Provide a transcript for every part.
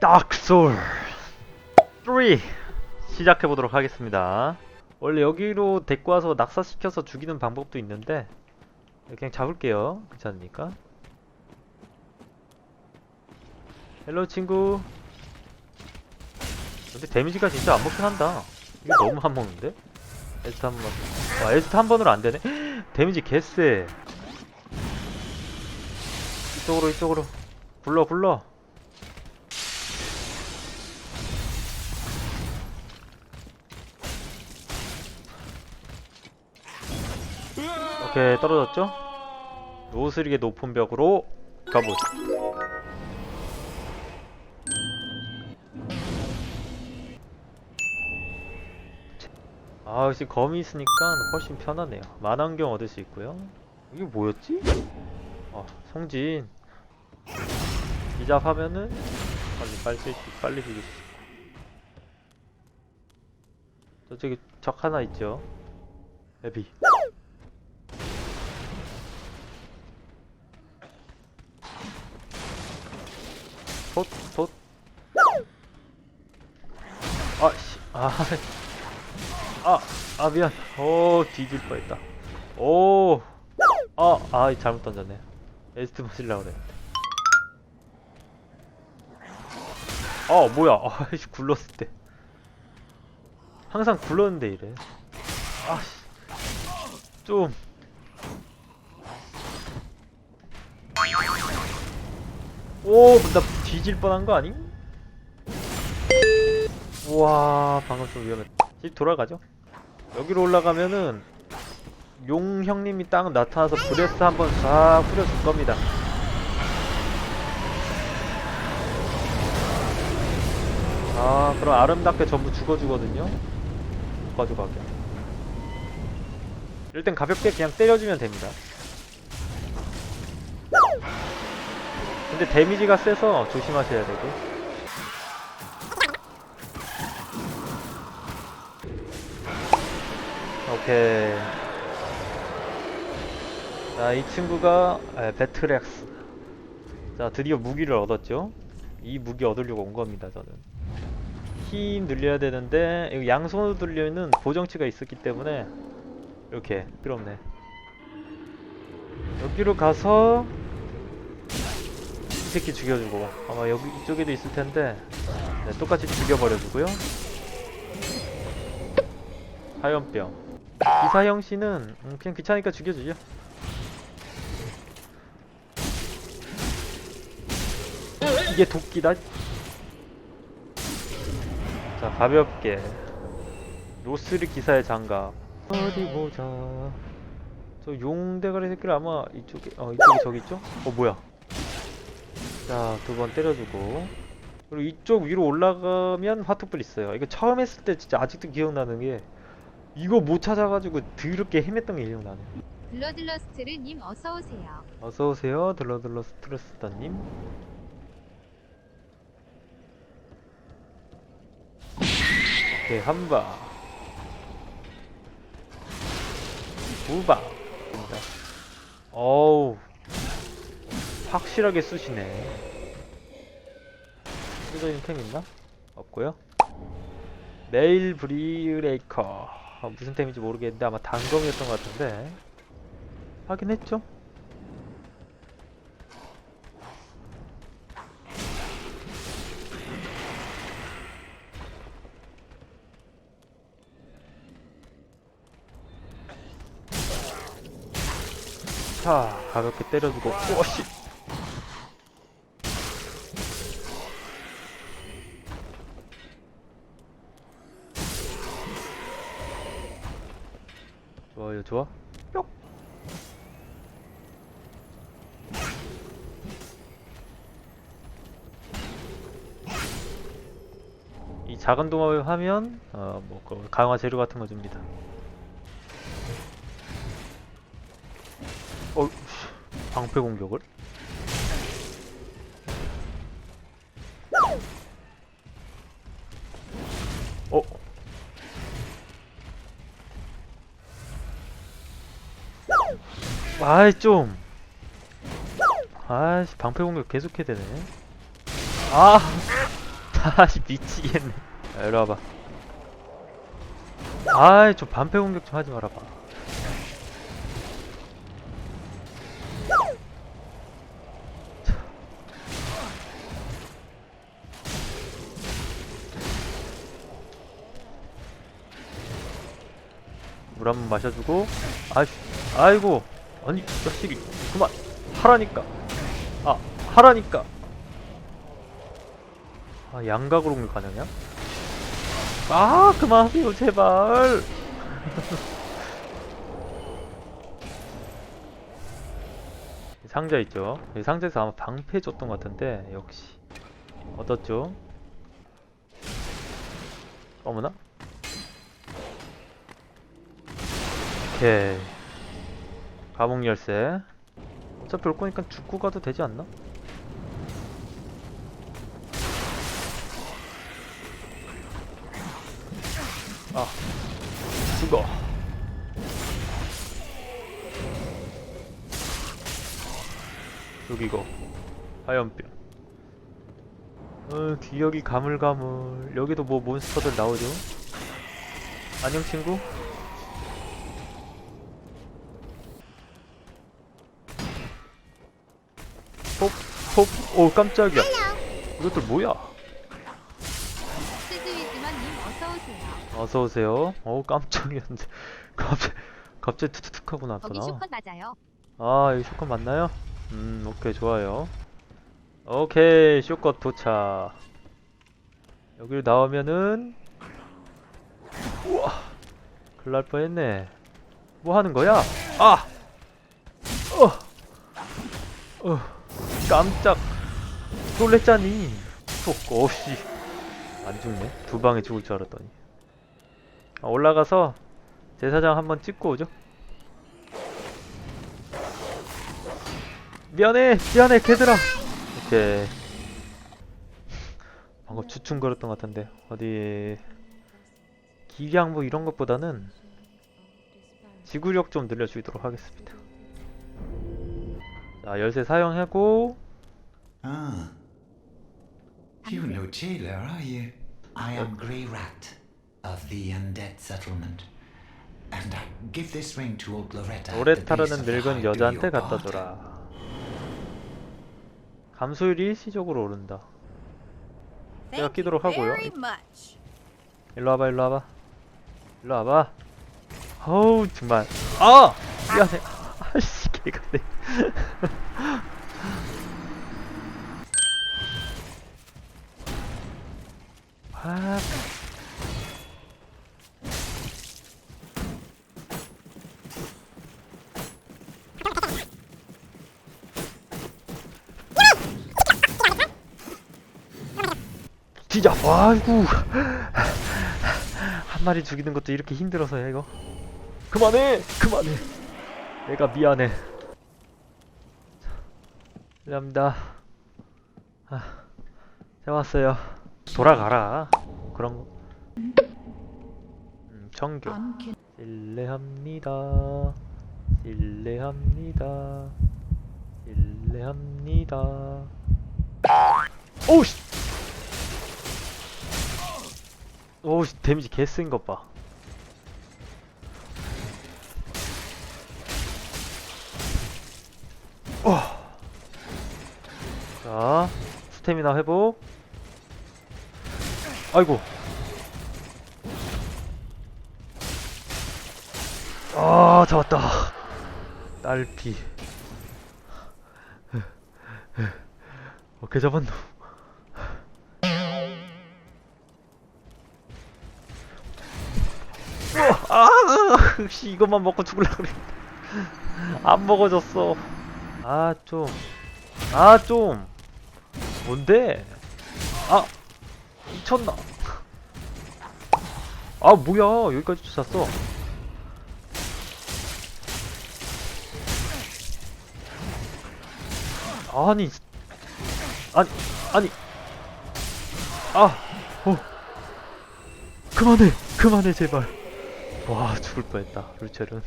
다크솔 3 시작해 보도록 하겠습니다. 원래 여기로 데리고 와서 낙사시켜서 죽이는 방법도 있는데 그냥 잡을게요. 괜찮으니까. 헬로 친구. 근데 데미지가 진짜 안 먹긴 한다. 이거 너무 안 먹는데? 에스트 한 번만. 와 에스트 한 번으로 안 되네. 데미지 개쎄. 이쪽으로 이쪽으로. 굴러 굴러. 오케이 떨어졌죠? 노스릭의 높은 벽으로 가보죠. 아 역시 검이 있으니까 훨씬 편하네요. 만환경 얻을 수 있고요. 이게 뭐였지? 아 성진. 기잡하면은 빨리 빨리 쓸 수, 빨리 죽일 수 있고. 저쪽에 적 하나 있죠? 에비 톳, 톳. 아, 씨, 아, 아, 아, 미안. 오, 뒤질 뻔했다. 오, 아, 아, 잘못 던졌네. 에스트 맞으려고 그랬는데. 아, 뭐야. 아, 씨, 굴렀을 때. 항상 굴렀는데 이래. 아, 씨. 좀. 오, 나 뒤질 뻔한 거 아님? 우와, 방금 좀 위험했다. 집 돌아가죠? 여기로 올라가면은 용 형님이 딱 나타나서 브레스 한번 싹 뿌려줄 겁니다. 아, 그럼 아름답게 전부 죽어주거든요? 못 가져가게. 땐 가볍게 그냥 때려주면 됩니다. 근데 데미지가 세서 조심하셔야 되고. 오케이. 자이 친구가 에, 배트렉스. 자 드디어 무기를 얻었죠? 이 무기 얻으려고 온 겁니다 저는. 힘 늘려야 되는데 이거 양손으로 들려는 보정치가 있었기 때문에 이렇게 필요 없네. 여기로 가서 이 새끼 죽여주고 아마 여기 이쪽에도 있을 텐데. 네, 똑같이 죽여버려주고요. 하연병. 이사형 씨는 음, 그냥 귀찮으니까 죽여주죠. 이게 도끼다? 자 가볍게. 로스리 기사의 장갑. 어디 보자. 저 용대가리 새끼를 아마 이쪽에 어 이쪽에 저기 있죠? 어 뭐야 자, 두 번 때려주고. 그리고 이쪽 위로 올라가면 화투불 있어요. 이거 처음 했을 때 진짜 아직도 기억나는 게 이거 못 찾아가지고 더럽게 헤맸던 게 기억나네요. 블러들러스트르님 어서 오세요. 어서 오세요. 들러들러 스트레스다님. 오케이, 한 방. 두 방. 어우. 확실하게 쑤시네. 쓰러진 템 있나? 없고요. 메일 브리레이커. 아, 무슨 템인지 모르겠는데 아마 단검이었던 것 같은데. 확인했죠? 자, 가볍게 때려주고, 오씨! 좋아요, 좋아. 뿅! 이 작은 도마뱀 하면, 어, 뭐, 그 강화 재료 같은 거 줍니다. 어, 씨, 방패 공격을? 아이 좀. 아이씨 방패 공격 계속해야 되네. 아! 아씨 미치겠네. 야, 이리 와봐. 아이 좀 반패 공격 좀 하지 말아봐. 물 한 번 마셔주고. 아이씨 아이고 아니 이 자식이 그만. 하라니까. 아 하라니까. 아 양각으로 공격 가능해요? 아 그만하세요 제발. 상자 있죠? 이 상자에서 아마 방패 줬던 것 같은데 역시. 얻었죠? 어머나? 오케이 감옥 열쇠. 어차피 올 거니까 죽고 가도 되지 않나? 아 죽어. 여기고 화염병. 어 기억이 가물가물. 여기도 뭐 몬스터들 나오죠? 안녕 친구 홉홉오 깜짝이야 이것들 뭐야 스즈위즈만님 어서 오세요. 어서 오세요. 어 깜짝이었는데 갑자기 갑자기 툭툭툭 하고 거기 나왔구나. 슈컷 맞아요. 아 여기 쇼컷 맞나요? 음 오케이 좋아요. 오케이 쇼컷 도착. 여기를 나오면은 우와 큰일 날 뻔했네. 뭐 하는 거야? 아! 어! 어 깜짝 놀랬잖니. 톡 어씨 안 죽네. 두 방에 죽을 줄 알았더니. 아, 올라가서 제사장 한번 찍고 오죠. 미안해, 미안해, 걔들아. 오케이. 방금 주춤거렸던 것 같은데 어디 기량 뭐 이런 것보다는 지구력 좀 늘려주도록 하겠습니다. 자, 열쇠 사용하고 Ah. You no jailer, are you? I am Grey Rat of the Undead Settlement. And I give this ring to old Loretta. at 오래 the base 타르는 of the 늙은 high 여자한테 your 갖다 garden. 줘라. 감소율이 일시적으로 오른다. 제가 끼도록 하고요. 일로 와봐, 일로 와봐. 일로 와봐. 어우, 정말. 아! 미안해. 아씨, 개같네. 아. 진짜 아이고. 한 마리 죽이는 것도 이렇게 힘들어서 야 이거. 그만해 그만해. 내가 미안해 미안합니다. 아, 잘 왔어요. 돌아가라. 그런 거. 음, 청교. 실례합니다. 실례합니다. 실례합니다. 오우씨. 오우 데미지 개 쓴 것 봐. 어. 자, 스태미나 회복. 아이고. 아, 잡았다. 딸피. 오케이, 잡았노. 아, 역시 이것만 먹고 죽을라 그래. 안 먹어졌어. 아, 좀. 아, 좀. 뭔데? 아, 미쳤나? 아, 뭐야. 여기까지 쫓았어. 아니. 아니, 아니. 아, 어. 그만해, 그만해, 제발. 와 죽을 뻔했다 루첼은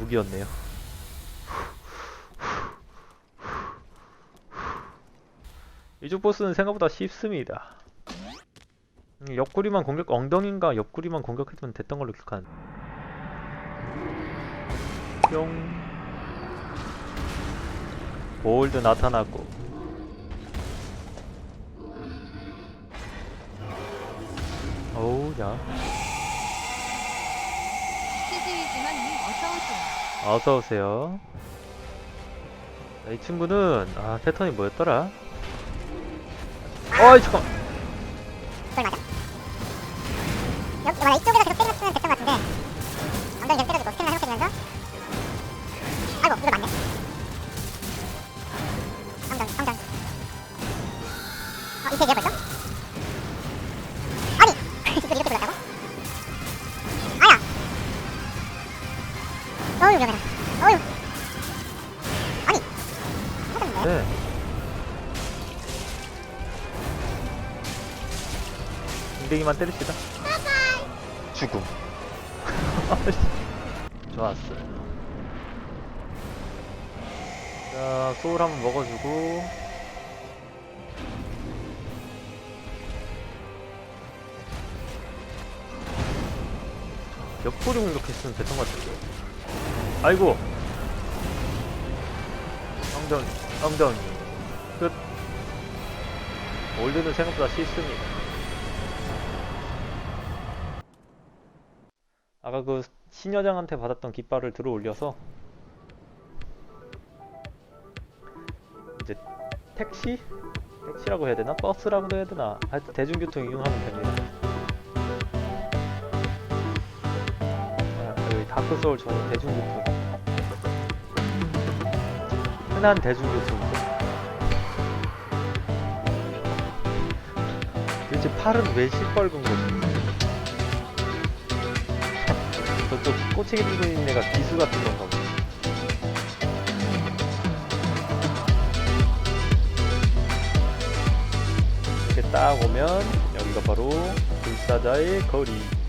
무기였네요 이쪽 보스는 생각보다 쉽습니다. 음, 옆구리만 공격 엉덩이인가 옆구리만 공격해주면 됐던 걸로 기억하는 뿅. 볼드 나타났고. 어우 야. 치즈이지만 님 어서 오세요. 어서오세요. 이 친구는 아 패턴이 뭐였더라 어이 잠깐 그걸 맞아. 여기 맞아 이쪽에서 계속 때리면 됐던 것 같은데 엉덩이 계속 때려주고 스태미나 회복해주면서 아이고 이거 맞네. 엉덩이 엉덩이. 어 이제 얘 벌써? 아니 이걸 이렇게 불렀다고? 아야. 어휴 위험해라. 엉덩이만 때립시다. 죽음. 좋았어요 자 소울 한번 먹어주고. 옆구리 공격했으면 됐던 것 같은데. 아이고. 엉덩이 엉덩이. 끝. 올드는 생각보다 쉽습니다 아까 그 신여장한테 받았던 깃발을 들어 올려서 이제 택시? 택시라고 해야 되나? 버스라고 해야 되나? 하여튼 대중교통 이용하면 됩니다. 아, 여기 다크소울 저는 대중교통 흔한 대중교통이죠. 도대체 팔은 왜 시뻘건 거지? 저쪽 꼬챙이 들고 있는 애가 기수 같은 건가 보네. 이렇게 딱 오면 여기가 바로 불사자의 거리.